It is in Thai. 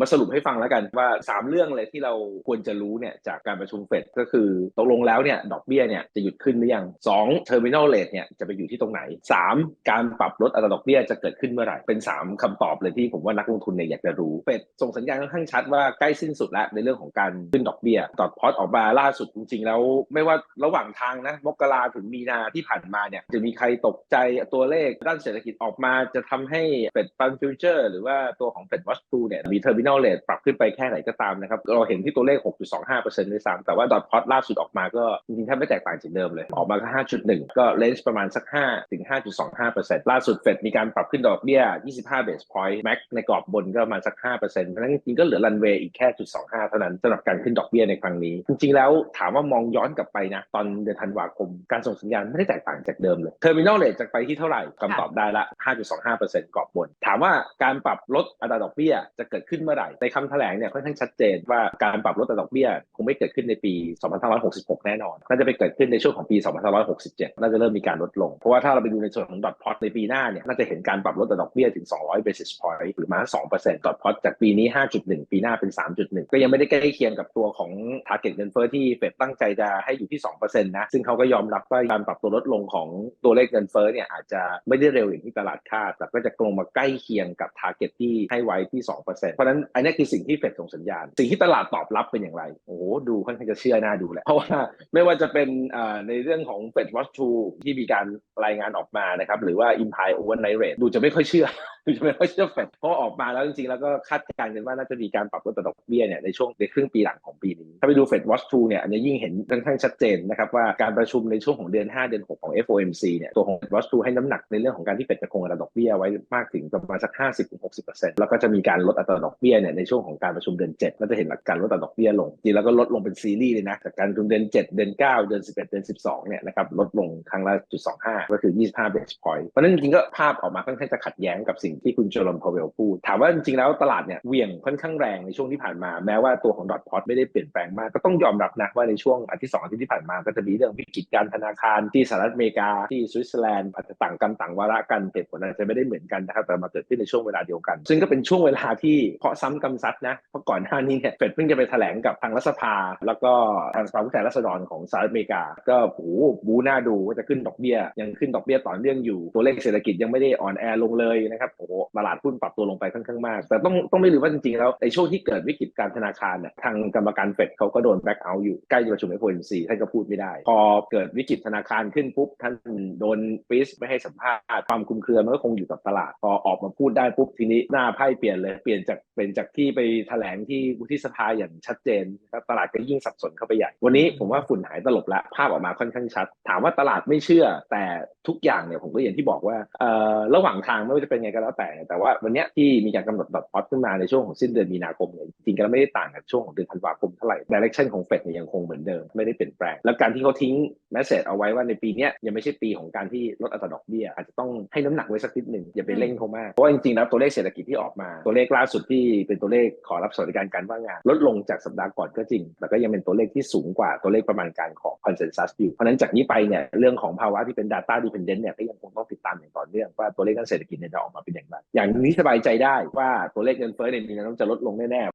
มาสรุปให้ฟังแล้วกันว่า 3 เรื่องเลยที่เราควรจะรู้เนี่ยจากการประชุมเฟดก็คือตกลงแล้วเนี่ยดอกเบี้ยเนี่ยจะหยุดขึ้นหรือยัง2 terminal rate เนี่ยจะไปอยู่ที่ตรงไหน 3 การปรับลดอัตราดอกเบี้ยจะเกิดขึ้นเมื่อไหร่เป็น 3คำตอบเลยที่ผมว่านักลงทุนเนี่ยอยากจะรู้เฟดส่งสัญญาณค่อนข้างชัดว่าใกล้สิ้นสุดแล้วในเรื่องของการขึ้นดอกเบี้ยดอทพอตออกมาล่าสุดจริงๆ แล้วไม่ว่าระหว่างทางนะมกราถึงมีนาที่ผ่านมาเนี่ยจะมีใครตกใจตัวเลขด้านเศรษฐกิจออกมาจะทำให้เฟดฟันฟิวเจอร์หรือว่าตัวของเฟดวัตทูเนี่ยมีเทอร์มินอลเลทปรับขึ้นไปแค่ไหนก็ตามนะครับ เราเห็นที่ตัวเลข 6.25%ด้วยซ้ำแต่ว่าดอทพอตล่าสุดออกมาก็จริงๆแทบไม่แตกต่างจากเดิมเลย ออกมาแค่5.1 ก็เลนส์ประมาณสัก 5 ถึง 5.25%ล่าสุดเฟดมีการปรับขึ้นดอกเบี้ย 25 base point แม็กในกรอบบนก็ประมาณสัก 5%เพราะฉะนั้นจริงๆก็เหลือรันเวย์อีกแค่0.25 เท่านั้นสำหรับการขึ้นดอกเบี้ยในครั้งนี้ จริงๆแล้วถามว่ามองย้อนกลับไปนะ ตอนเดือนธันวาคม การส่งสัญญาณไม่ได้แตกต่างจากเดิมเลยเทอร์มินอลเลทจะไปที่เท่าไหร่คำตอบได้ละ 5.25%กรอบบน ถามว่าการปรับลดอัตราดอกเบี้ยจะเกิดขึ้นเมื่อไหร่ ในคำแถลงเนี่ยค่อนข้างชัดเจนว่าการปรับลดดอกเบี้ยคงไม่เกิดขึ้นในปี 2566 แน่นอน น่าจะไปเกิดขึ้นในช่วงของปี 2567 น่าจะเริ่มมีการลดลง เพราะว่าถ้าเราไปดูในส่วนของดอทพอตในปีหน้าเนี่ยน่าจะเห็นการปรับลดดอกเบี้ยถึง 200 basis point หรือมา 2%ดอทพอตจากปีนี้ 5.1 ปีหน้าเป็น 3.1 ก็ยังไม่ได้ใกล้เคียงกับตัวของ target เงินเฟ้อที่เฟดตั้งใจจะให้อยู่ที่ 2%นะ ซึ่งเขาก็ยอมรับว่าการปรับตัวลดลงของตัวเลขเงินเฟ้อเนี่ยอาจจะไม่ได้เร็วอย่างที่ตลาดคาด แต่ก็จะลงมาใกล้เคียงกับ target ที่ให้ไว้ที่ 2%เพราะฉะนั้นอันนี้คือสิ่งที่เฟดส่งสัญญาณ สิ่งที่ตลาดตอบรับเป็นอย่างไร โอ้โหดูค่อนข้างจะเชื่อหน้าดูแหละ เพราะว่าไม่ว่าจะเป็นในเรื่องของเฟดวอชทูที่มีการรายงานออกมานะครับ หรือว่า Implied Overnight Rate ดูจะไม่ค่อยเชื่อ จะไม่ค่อยเชื่อเฟดเพราะออกมาแล้วจริงๆ แล้วก็คาดการณ์กันว่าน่าจะมีการปรับลดดอกเบี้ยเนี่ยในช่วงในครึ่งปีหลังของปีนี้ ถ้าไปดู Fed Watch 2เนี่ยอันนี้ยิ่งเห็นค่อนข้างชัดเจนนะครับว่าการประชุมในช่วงของเดือน 5 เดือน 6 ของ FOMC เนี่ยตัวของ Fed Watch 2ให้น้ำหนักในเรื่องของการที่เฟดจะคงอัตราดอกเบี้ยไว้มากถึงประมาณสัก 50-60%แล้วก็จะมีการลดอัตราดอกเบี้ยเนี่ยในช่วงของการประชุมเดือน7แล้วจะเห็นหลักการลดอัตราดอกเบี้ยลงจริงแล้วก็ลดลงเป็นซีรีส์เลยนะจากการประชุมเดือน 7 เดือน 9 เดือน 11 เดือน 12 เนี่ยนะครับลดลงครั้งละจุด25ก็คือ 25 base point เพราะนั้นจริงๆก็ภาพออกมาค่อนข้างจะขัดแย้งกับสิ่งที่คุณโจลอนพาวเวลพูด ถามว่าจริงๆแล้วตลาดเนี่ยเวี่ยงค่อนข้างแรงในช่วงที่ผ่านมา แม้ว่าตัวของดอทพอตไม่ได้เปลี่ยนแปลงมาก ก็ต้องยอมรับนะว่าในช่วงอาทิตย์สองอาทิตย์ที่ผ่านมาก็จะมีเรื่องวิกฤตการธนาคารที่สหรัฐอเมริกาที่สวิตเซอร์แลนด์อาจจะต่างกันต่างวาระกันเหตุผลอาจจะไม่ได้เหมือนกันนะครับแต่มาเกิดขึ้นในช่วงเวลาเดียวกัน ซึ่งก็เป็นช่วงเวลาที่เพาะซ้ำกำซัดนะเพราะก่อนหน้านี้เนี่ยเฟดเพิ่งจะไปแถลงกับทางรัฐสภา แล้วก็ทางสภาผู้แทนราษฎรของสหรัฐอเมริกา ก็โอ้บูหน้าดูว่าจะขึ้นดอกเบี้ยยังขึ้นดอกเบี้ยต่อเนื่องอยู่ตัวเลขเศรษฐกิจยังไม่ได้อ่อนแอลงเลยนะครับโอ้ตลาดหุ้นปรับตัวลงไปค่อนข้างมาก แต่ต้องต้องไม่ลืมว่าจริงๆแล้วในช่วงที่เกิดวิกฤตการธนาคารเนี่ยทางกรรมการเฟดเขาก็โดนแบ็กเอาท์อยู่ใกล้จะประชุม FOMC ท่านก็พูดไม่ได้ พอเกิดวิกฤตธนาคารขึ้นปุ๊บท่านโดนฟรีซไม่ให้สัมภาษณ์ความคลุมเครือมันก็คงอยู่กับตลาด พอออกมาพูดได้ปุ๊บทีนี้หน้าไพ่เปลี่ยนเลยเปลี่ยนจากเป็นจากที่ไปแถลงที่วุฒิสภาอย่างชัดเจนครับตลาดก็ยิ่งสับสนเข้าไปใหญ่ วันนี้ผมว่าฝุ่นหายตลบละภาพออกมาค่อนข้างชัด ถามว่าตลาดไม่เชื่อ แต่ทุกอย่างเนี่ยผมก็อย่างที่บอกว่าเอ่อระหว่างทางไม่ว่าจะเป็นไงก็แล้วแต่ แต่ว่าวันนี้ที่มีการกำหนดดอทพอตขึ้นมาในช่วงของสิ้นเดือนมีนาคมเนี่ยจริงก็ไม่ได้ต่างกับช่วงของเดือนธันวาคมเท่าไหร่ดิเรกชันของเฟดเนี่ยยังคงเหมือนเดิมไม่ได้เปลี่ยนแปลง แล้วการที่เขาทิ้งแมสเซจเอาไว้ว่าในปีนี้ยังไม่ใช่ปีของการที่ลดอัตราดอกเบี้ยอาจจะต้องให้น้ำหนักไว้สักนิดหนึ่งอย่าไปเร่งเขามากเพราะว่าจริงๆแล้วตัวเลขเศรษฐกิจที่ออกมาตัวเลขล่าสุดที่เป็นตัวเลขขอรับสวัสดิการการว่างงาน ลดลงจากสัปดาห์ก่อนก็จริง แต่ก็ยังเป็นตัวเลขที่สูงกว่าตัวเลขประมาณการของคอนเซนแซสอยู่เพราะนั้นจากนี้ไปเนี่ยเรื่องของภาวะที่เป็น Data Dependent เนี่ยก็ยังคงต้องติดตามอย่างต่อเนื่องว่าตัวเลขด้านเศรษฐกิจเนี่ยจะออกมาเป็นอย่างไรอย่างนี้สบายใจได้ว่าตัวเลขเงินเฟ้อในปีนี้ต้องจะลดลงแน่ๆ